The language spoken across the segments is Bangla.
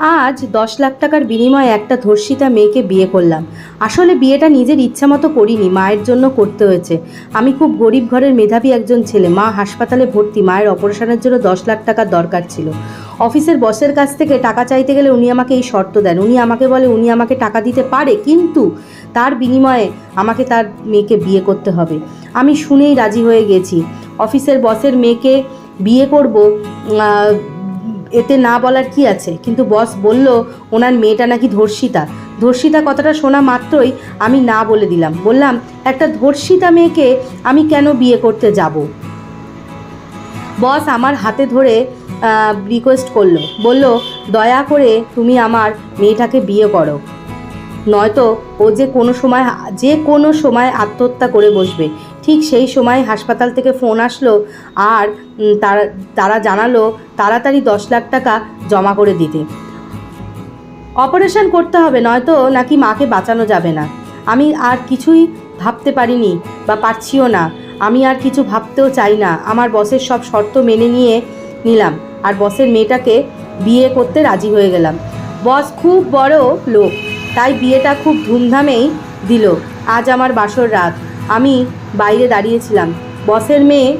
আজ দশ লাখ টাকার বিনিময়ে একটা ধর্ষিতা মেয়েকে বিয়ে করলাম। আসলে বিয়েটা নিজের ইচ্ছা মতো করিনি, মায়ের জন্য করতে হয়েছে। আমি খুব গরিব ঘরের মেধাবী একজন ছেলে। মা হাসপাতালে ভর্তি, মায়ের অপারেশনের জন্য দশ লাখ টাকার দরকার ছিল। অফিসের বসের কাছ থেকে টাকা চাইতে গেলে উনি আমাকে এই শর্ত দেন। উনি আমাকে বলে, উনি আমাকে টাকা দিতে পারে, কিন্তু তার বিনিময়ে আমাকে তার মেয়েকে বিয়ে করতে হবে। আমি শুনেই রাজি হয়ে গেছি। অফিসের বসের মেয়েকে বিয়ে করব এতে না বলার কি আছে? কিন্তু বস বলল, ওনার মেয়েটা নাকি ধর্ষিতা। ধর্ষিতা কথাটা শোনা মাত্রই আমি না বলে দিলাম। বললাম, একটা ধর্ষিতা মেয়েকে আমি কেন বিয়ে করতে যাব? বস আমার হাতে ধরে রিকোয়েস্ট করল। বলল, দয়া করে তুমি আমার মেয়েটাকে বিয়ে করো। নয়তো ও যে কোনো সময়, যে কোনো সময় আত্মহত্যা করে বসবে। ঠিক সেই সময় হাসপাতাল থেকে ফোন আসলো আর তারা তারা জানালো তাড়াতাড়ি দশ লাখ টাকা জমা করে দিতে। অপারেশন করতে হবে, নয়তো নাকি মাকে বাঁচানো যাবে না। আমি আর কিছুই ভাবতে পারিনি বা পারছিও না। আমি আর কিছু ভাবতেও চাই না। আমার বসের সব শর্ত মেনে নিয়ে নিলাম আর বসের মেয়েটাকে বিয়ে করতে রাজি হয়ে গেলাম। বস খুব বড় লোক, তাই বিয়েটা খুব ধুমধামেই দিল। আজ আমার বাসর রাত। আমি বাইরে দাঁড়িয়েছিলাম। বসের মেয়ে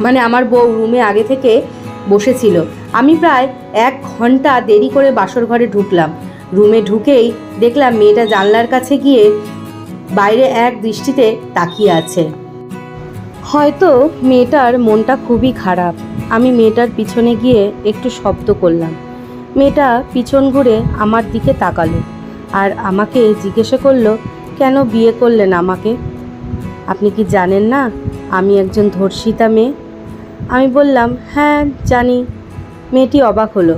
মানে আমার বউ রুমে আগে থেকে বসেছিল। আমি প্রায় এক ঘণ্টা দেরি করে বাসর ঘরে ঢুকলাম। রুমে ঢুকেই দেখলাম মেয়েটা জানলার কাছে গিয়ে বাইরে এক দৃষ্টিতে তাকিয়ে আছে। হয়তো মেয়েটার মনটা খুবই খারাপ। আমি মেয়েটার পিছনে গিয়ে একটু শব্দ করলাম। মেয়েটা পিছন ঘুরে আমার দিকে তাকালো আর আমাকে জিজ্ঞাসা করল, কেন বিয়ে করলেন আমাকে? আপনি কি জানেন না আমি একজন ধর্ষিতা মেয়ে? আমি বললাম হ্যাঁ জানি। মেয়েটি অবাক হলো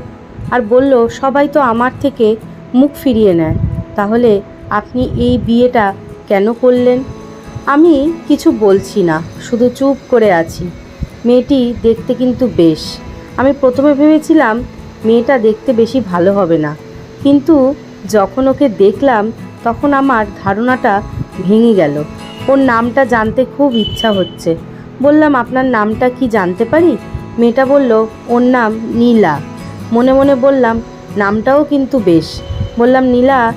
আর বলল, সবাই তো আমার থেকে মুখ ফিরিয়ে নেয়। তাহলে আপনি এই বিয়েটা কেন করলেন? আমি কিছু বলছি না, শুধু চুপ করে আছি। মেয়েটি দেখতে কিন্তু বেশ। আমি প্রথমে ভেবেছিলাম, মেয়েটা দেখতে বেশি ভালো হবে না। কিন্তু যখন ওকে দেখলাম, তখন আমার ধারণাটা ভেঙে গেল। ওর নামটা জানতে খুব ইচ্ছা হচ্ছে। বললাম, আপনার নামটা কি জানতে পারি? মেয়েটা বলল, ওর নাম নীলা। মনে মনে বললাম, নামটাও কিন্তু বেশ। বললাম, নীলা,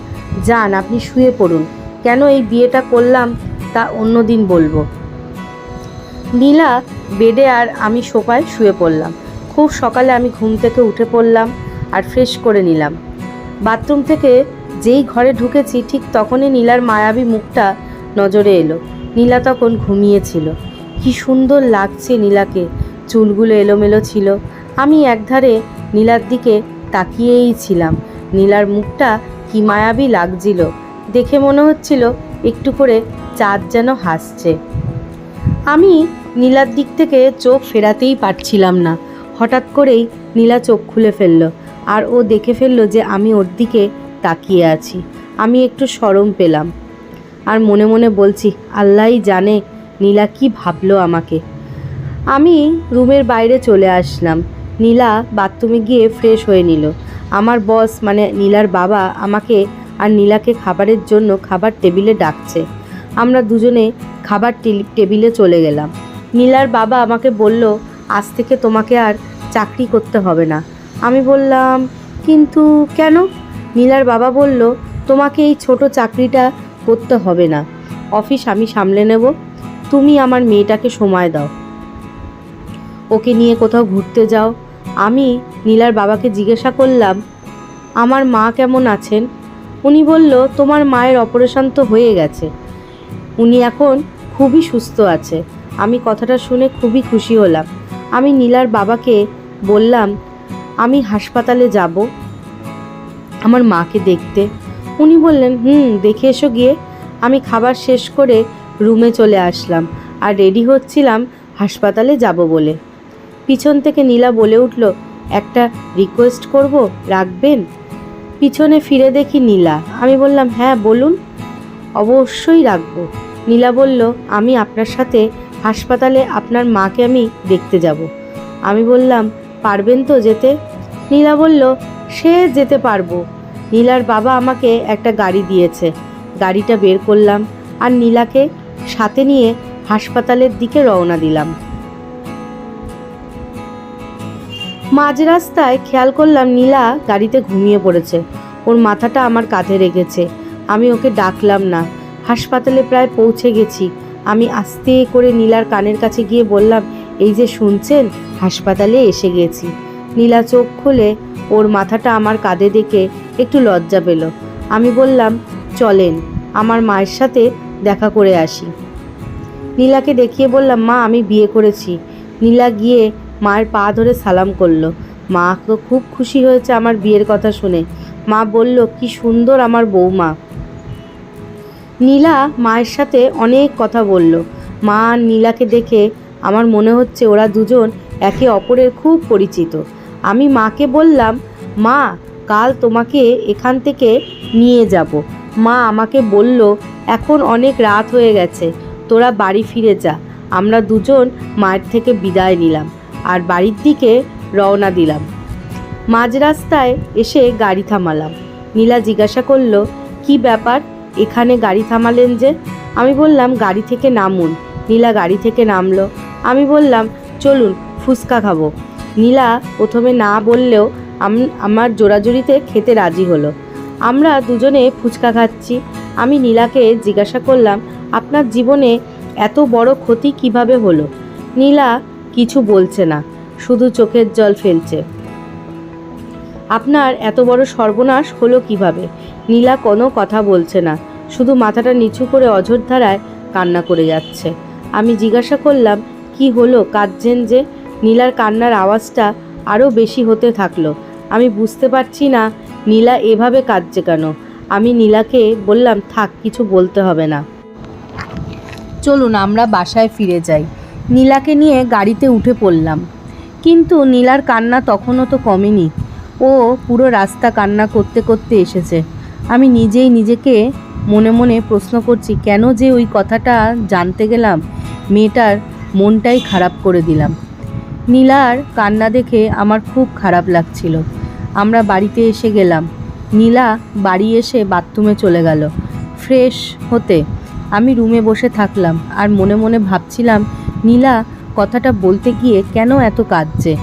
যান, আপনি শুয়ে পড়ুন। কেন এই বিয়েটা করলাম তা অন্য দিন বলব। নীলা বেডে আর আমি সোফায় শুয়ে পড়লাম। খুব সকালে আমি ঘুম থেকে উঠে পড়লাম আর ফ্রেশ করে নিলাম। বাথরুম থেকে যেই ঘরে ঢুকেছি, ঠিক তখনই নীলার মায়াবী মুখটা নজরে এলো। নীলা তখন ঘুমিয়েছিল কি সুন্দর লাগছে নীলাকে। চুলগুলো এলোমেলো ছিল। আমি একধারে নীলার দিকে তাকিয়েই ছিলাম। নীলার মুখটা কি মায়াবী লাগছিল। দেখে মনে হচ্ছিল একটু করে চাঁদ যেন হাসছে। আমি নীলার দিক থেকে চোখ ফেরাতেই পারছিলাম না। হঠাৎ করেই নীলা চোখ খুলে ফেলল আর ও দেখে ফেলল যে আমি ওর দিকে তাকিয়ে আছি। আমি একটু সরম পেলাম। আর মনে মনে বলছি আল্লাহই জানে, নীলা কি ভাবলো আমাকে। আমি রুমের বাইরে চলে আসলাম। নীলা বাথরুমে গিয়ে ফ্রেশ হয়ে নিল। আমার বস মানে নীলার বাবা, আমাকে আর নীলাকে খাবারের জন্য খাবার টেবিলে ডাকছে। আমরা দুজনে খাবার টেবিলে চলে গেলাম। নীলার বাবা আমাকে বলল, আজ থেকে তোমাকে আর চাকরি করতে হবে না। আমি বললাম, কিন্তু কেন? নীলার বাবা বলল, তোমাকে এই ছোট চাকরিটা করতে হবে না। অফিস আমি সামলে নেব। তুমি আমার মেয়েটাকে সময় দাও। ওকে নিয়ে কোথাও ঘুরতে যাও। আমি নীলার বাবাকে জিজ্ঞাসা করলাম, আমার মা কেমন আছেন? উনি বলল, তোমার মায়ের অপারেশন তো হয়ে গেছে। উনি এখন খুবই সুস্থ আছে। আমি কথাটা শুনে খুবই খুশি হলাম। আমি নীলার বাবাকে বললাম, আমি হাসপাতালে যাব। আমার মাকে দেখতে। উনি বললেন, হুম, দেখে এসো গিয়ে। আমি খাবার শেষ করে রুমে চলে আসলাম আর রেডি হচ্ছিলাম হাসপাতালে যাব বলে। পিছন থেকে নীলা বলে উঠল, একটা রিকোয়েস্ট করব, রাখবেন? পিছনে ফিরে দেখি নীলা। আমি বললাম হ্যাঁ বলুন। অবশ্যই রাখব। নীলা বলল, আমি আপনার সাথে হাসপাতালে আপনার মাকে আমি দেখতে যাব। আমি বললাম, পারবেন তো যেতে? নীলা বলল, সে যেতে পারব। নীলার বাবা আমাকে একটা গাড়ি দিয়েছে। গাড়িটা বের করলাম আর নীলাকে সাথে নিয়ে হাসপাতালের দিকে রওনা দিলাম। মাঝ রাস্তায় খেয়াল করলাম নীলা গাড়িতে ঘুমিয়ে পড়েছে। ওর মাথাটা আমার কাঁধে রেখেছে। আমি ওকে ডাকলাম না। হাসপাতালে প্রায় পৌঁছে গেছি। আমি আস্তে করে নীলার কানের কাছে গিয়ে বললাম, এই যে শুনছেন, হাসপাতালে এসে গেছি। নীলা চোখ খুলে ওর মাথাটা আমার কাঁধে দেখে একটু লজ্জা পেল। আমি বললাম, চলেন, আমার মায়ের সাথে দেখা করে আসি। নীলাকে দেখিয়ে বললাম, মা, আমি বিয়ে করেছি। নীলা গিয়ে মায়ের পা ধরে সালাম করল। মা তো খুব খুশি হয়েছে আমার বিয়ের কথা শুনে। মা বলল, কি সুন্দর আমার বৌমা। নীলা মায়ের সাথে অনেক কথা বলল। মা নীলাকে দেখে আমার মনে হচ্ছে ওরা দুজন একে অপরের খুব পরিচিত। আমি মাকে বললাম, মা, কাল তোমাকে এখান থেকে নিয়ে যাব। মা আমাকে বলল, এখন অনেক রাত হয়ে গেছে, তোরা বাড়ি ফিরে যা। আমরা দুজন মায়ের থেকে বিদায় নিলাম আর বাড়ির দিকে রওনা দিলাম। মাঝ রাস্তায় এসে গাড়ি থামালাম। নীলা জিজ্ঞাসা করল, কি ব্যাপার? এখানে গাড়ি থামালেন যে? আমি বললাম, গাড়ি থেকে নামুন। নীলা গাড়ি থেকে নামলো। আমি বললাম, চলুন, ফুচকা খাব। নীলা প্রথমে না বললেও আম- আমার জোরাজুরিতে খেতে রাজি হলো। আমরা দুজনে ফুচকা খাচ্ছি। আমি নীলাকে জিজ্ঞাসা করলাম, আপনার জীবনে এত বড় ক্ষতি কীভাবে হলো? নীলা, কিছু বলছে না, শুধু চোখের জল ফেলছে। আপনার এত বড় সর্বনাশ হলো কীভাবে? নীলা কোনো কথা বলছে না, শুধু মাথাটা নিচু করে অঝোর ধারায় কান্না করে যাচ্ছে। আমি জিজ্ঞাসা করলাম, কি হলো, কাঁদছেন যে? নীলার কান্নার আওয়াজটা আরও বেশি হতে থাকল। আমি বুঝতে পারছি না নীলা এভাবে কাঁদছে কেন। আমি নীলাকে বললাম, থাক, কিছু বলতে হবে না। চলুন, আমরা বাসায় ফিরে যাই। নীলাকে নিয়ে গাড়িতে উঠে পড়লাম। কিন্তু নীলার কান্না তখনও তো কমেনি। ও পুরো রাস্তা কান্না করতে করতে এসেছে। আমি নিজেই নিজেকে মনে মনে প্রশ্ন করছি, কেন যে ওই কথাটা জানতে গেলাম? মেয়েটার মনটাই খারাপ করে দিলাম। নীলার কান্না দেখে আমার খুব খারাপ লাগছিল। আমরা বাড়িতে এসে গেলাম। নীলা বাড়ি এসে বাথরুমে চলে গেল। ফ্রেশ হতে আমি রুমে বসে থাকলাম আর মনে মনে ভাবছিলাম, নীলা কথাটা বলতে গিয়ে কেন এত কাঁদছে?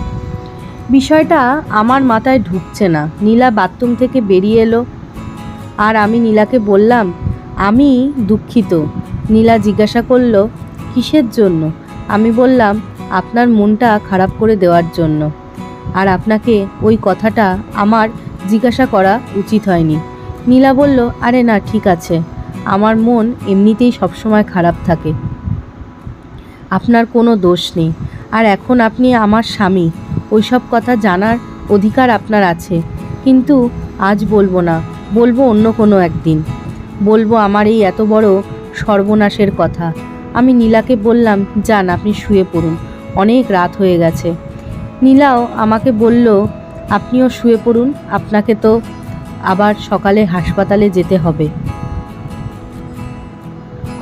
বিষয়টা আমার মাথায় ঢুকছে না। নীলা বাথরুম থেকে বেরিয়ে এলো আর আমি নীলাকে বললাম, আমি দুঃখিত। নীলা জিজ্ঞাসা করল, কিসের জন্য? আমি বললাম আপনার মনটা খারাপ করে দেওয়ার জন্য। আর আপনাকে ওই কথাটা আমার জিজ্ঞাসা করা উচিত হয়নি। নীলা বলল, আরে না, ঠিক আছে। আমার মন এমনিতেই সবসময় খারাপ থাকে। আপনার কোনো দোষ নেই। আর এখন আপনি আমার স্বামী। ওইসব কথা জানার অধিকার আপনার আছে। কিন্তু আজ বলব না। বলব অন্য কোনো একদিন। বলব আমার এই এত বড় সর্বনাশের কথা। আমি নীলাকে বললাম, যান, আপনি শুয়ে পড়ুন। অনেক রাত হয়ে গেছে। নীলাও আমাকে বলল, আপনিও শুয়ে পড়ুন, আপনাকে তো আবার সকালে হাসপাতালে যেতে হবে।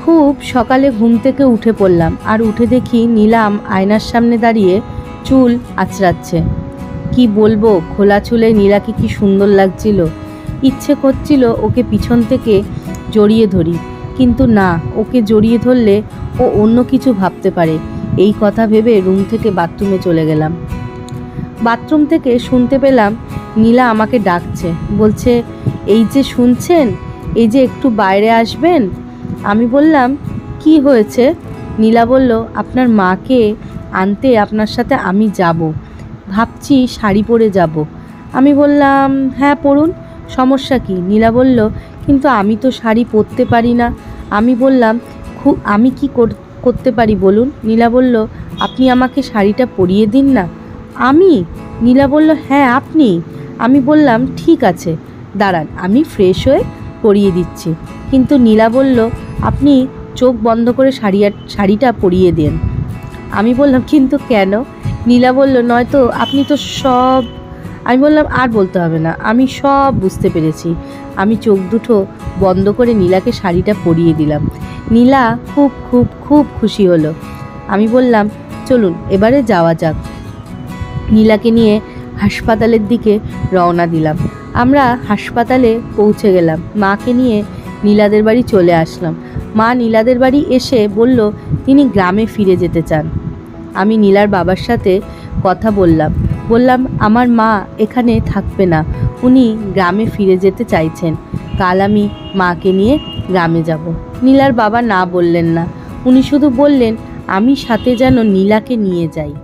খুব সকালে ঘুম থেকে উঠে পড়লাম, আর উঠে দেখি নীলাম আয়নার সামনে দাঁড়িয়ে চুল আঁচড়াচ্ছে। কি বলব, খোলা চুলে নীলাকে কি সুন্দর লাগছিল। ইচ্ছে করছিল ওকে পিছন থেকে জড়িয়ে ধরি, কিন্তু না, ওকে জড়িয়ে ধরলে ও অন্য কিছু ভাবতে পারে। এই কথা ভেবে রুম থেকে বাথরুমে চলে গেলাম। বাথরুম থেকে শুনতে পেলাম নীলা আমাকে ডাকছে, বলছে, এই যে শুনছেন? এই যে একটু বাইরে আসবেন? আমি বললাম, কি হয়েছে? নীলা বলল, আপনার মাকে আনতে আপনার সাথে আমি যাব। ভাবছি শাড়ি পরে যাব। আমি বললাম হ্যাঁ পড়ুন সমস্যা কি? নীলা বলল, কিন্তু আমি তো শাড়ি পরতে পারি না। আমি বললাম খুব আমি কি কর- করতে পারি বলুন? নীলা বলল, আপনি আমাকে শাড়িটা পরিয়ে দিন না? আমি? নীলা বলল হ্যাঁ আপনি। আমি বললাম, ঠিক আছে, দাঁড়ান, আমি ফ্রেশ হয়ে পরিয়ে দিচ্ছি। কিন্তু নীলা বলল, আপনি চোখ বন্ধ করে শাড়ি শাড়িটা পরিয়ে দেন। আমি বললাম, কিন্তু কেন? নীলা বলল, নয়তো আপনি তো সব আমি বললাম, আর বলতে হবে না। আমি সব বুঝতে পেরেছি। আমি চোখ দুটো বন্ধ করে নীলাকে শাড়িটা পরিয়ে দিলাম। নীলা খুব খুব খুব খুশি হলো। আমি বললাম, চলুন, এবারে যাওয়া যাক। নীলাকে নিয়ে হাসপাতালের দিকে রওনা দিলাম। আমরা হাসপাতালে পৌঁছে গেলাম। মাকে নিয়ে নীলাদের বাড়ি চলে আসলাম। মা নীলাদের বাড়ি এসে বলল, তিনি গ্রামে ফিরে যেতে চান। আমি নীলার বাবার সাথে কথা বললাম। বললাম, আমার মা এখানে থাকবে না। উনি গ্রামে ফিরে যেতে চাইছেন। কাল আমি মাকে নিয়ে গ্রামে যাব। নীলার বাবা না বললেন না। উনি শুধু বললেন, আমি সাথে যেন নীলাকে নিয়ে যাই।